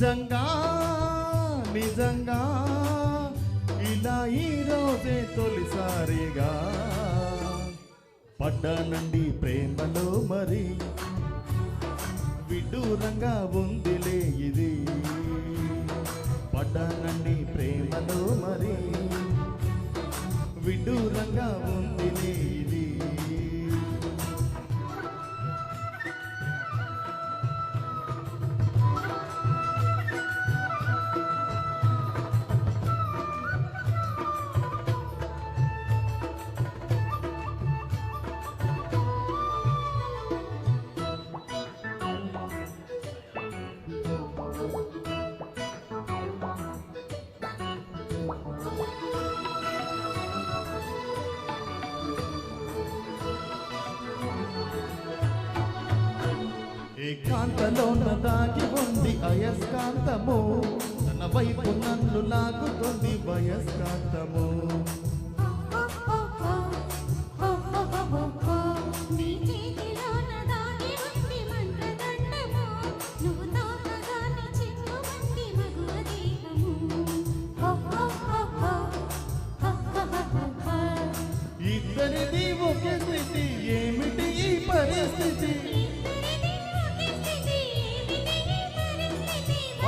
నిజంగా నిజంగా ఇలా ఈరోజే తొలిసారిగా పడ్డానండి ప్రేమలో మరి విడ్డూరంగా ఉందిలే ఇది. పడ్డానండి ప్రేమలో మరి విడ్డూరంగా ఉందిలే ఇది. ఏకాంతలోన దాగి ఉంది అయస్కాంతము. తన వైపు నన్ను లాగుతుంది వయస్కాంతము.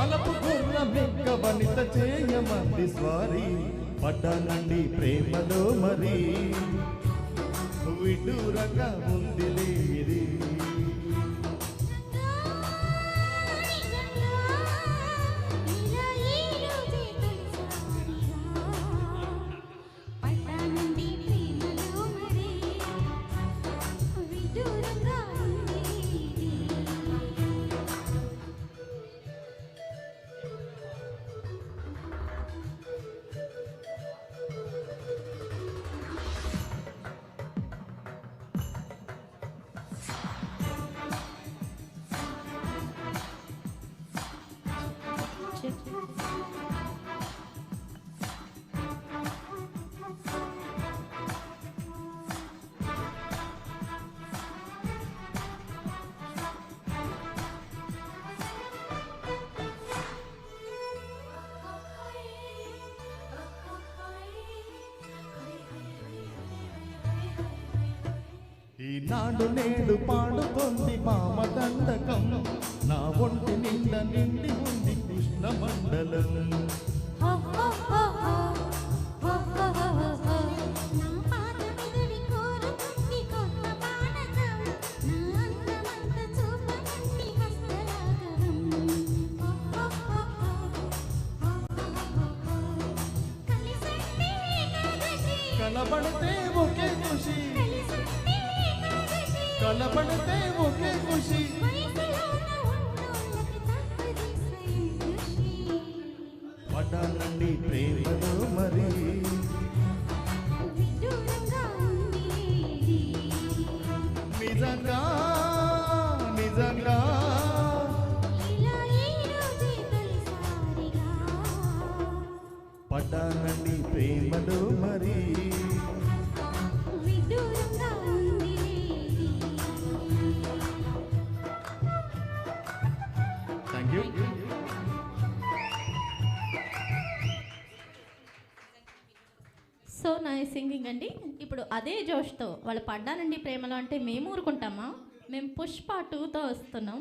వలపు గుర్ర మిక్క వనిత చేయమంది స్వారీ. పడ్డానండి ప్రేమలో మరి. విడ్డూరంగా ఉందిలే ఇది నాడు నేడు పాడుతోంది మామ దండకం. నా ఒంటి నిండ నిండి ఉంది కృష్ణ మండలం. కలబడితే ఒకే ఖుషి. ಕಲಪಡದೆ ಒಕೆ ಖುಷಿ పడాలండి ప్రేమను మరి. నిజంగా నిజంగా. పడ్డానండి ప్రేమను మరి. సో నా సింగింగ్ అండి. ఇప్పుడు అదే జోష్తో వాళ్ళు పడ్డానండి ప్రేమలో అంటే మేము ఊరుకుంటామా? మేము పుష్ప టూతో వస్తున్నాం.